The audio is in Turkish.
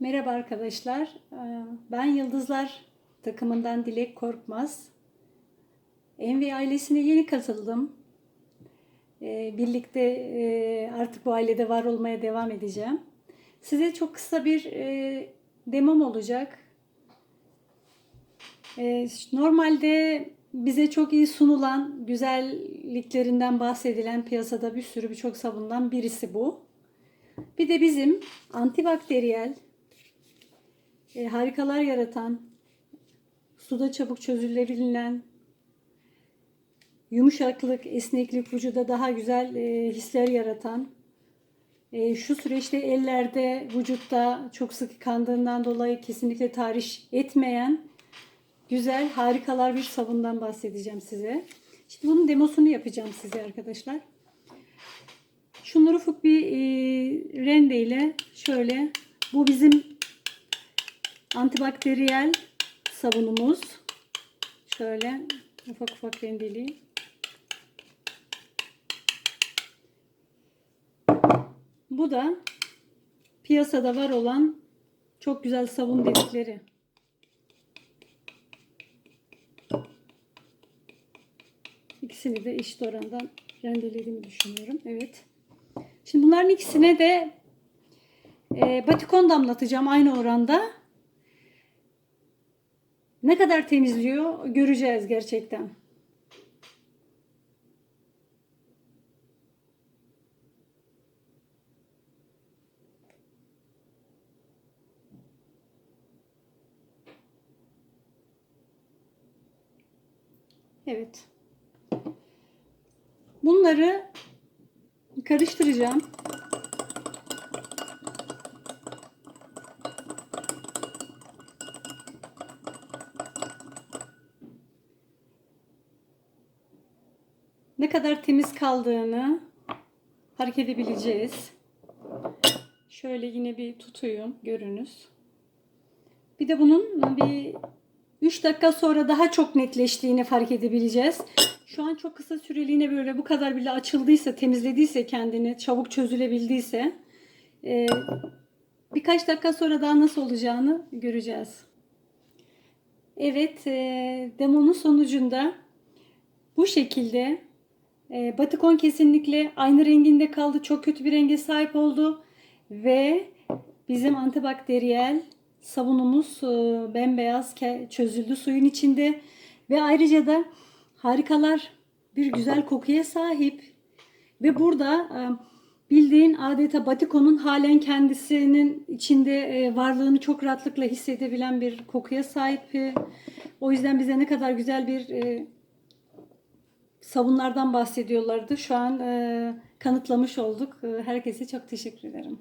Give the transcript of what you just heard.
Merhaba arkadaşlar. Ee, Ben Yıldızlar takımından Dilek Korkmaz. Envy ailesine yeni katıldım. Ee, Birlikte e, artık bu ailede var olmaya devam edeceğim. Size çok kısa bir e, demom olacak. Ee, Normalde bize çok iyi sunulan, güzelliklerinden bahsedilen piyasada bir sürü birçok sabundan birisi bu. Bir de bizim antibakteriyel, e, harikalar yaratan, suda çabuk çözülebilen, yumuşaklık, esneklik, vücuda daha güzel e, hisler yaratan, e, şu süreçte ellerde, vücutta çok sık yıkandığından dolayı kesinlikle tahriş etmeyen güzel, harikalar bir sabundan bahsedeceğim size. Şimdi bunun demosunu yapacağım size arkadaşlar. Şunları ufak bir e, rende ile şöyle bu bizim antibakteriyel sabunumuz. Şöyle ufak ufak rendeleyeyim. Bu da piyasada var olan çok güzel sabun dedikleri. İkisini de eşit oranda rendelediğimi düşünüyorum. Evet. Şimdi bunların ikisine de e, batikon damlatacağım aynı oranda. Ne kadar temizliyor göreceğiz gerçekten. Evet. Bunları karıştıracağım. Ne kadar temiz kaldığını fark edebileceğiz. Şöyle yine bir tutuyum görünüz. Bir de bunun bir 3 dakika sonra daha çok netleştiğini fark edebileceğiz. Şu an çok kısa süreliğine böyle bu kadar bile açıldıysa, temizlediyse kendini, çabuk çözülebildiyse e, birkaç dakika sonra daha nasıl olacağını göreceğiz. Evet, e, demonun sonucunda bu şekilde e, batikon kesinlikle aynı renginde kaldı. Çok kötü bir renge sahip oldu. Ve bizim antibakteriyel sabunumuz e, bembeyaz çözüldü suyun içinde. Ve ayrıca da harikalar bir güzel kokuya sahip. Ve burada e, bildiğin adeta batikonun halen kendisinin içinde e, varlığını çok rahatlıkla hissedebilen bir kokuya sahip. E, O yüzden bize ne kadar güzel bir sabunlardan bahsediyorlardı. Şu an e, kanıtlamış olduk. Herkese çok teşekkür ederim.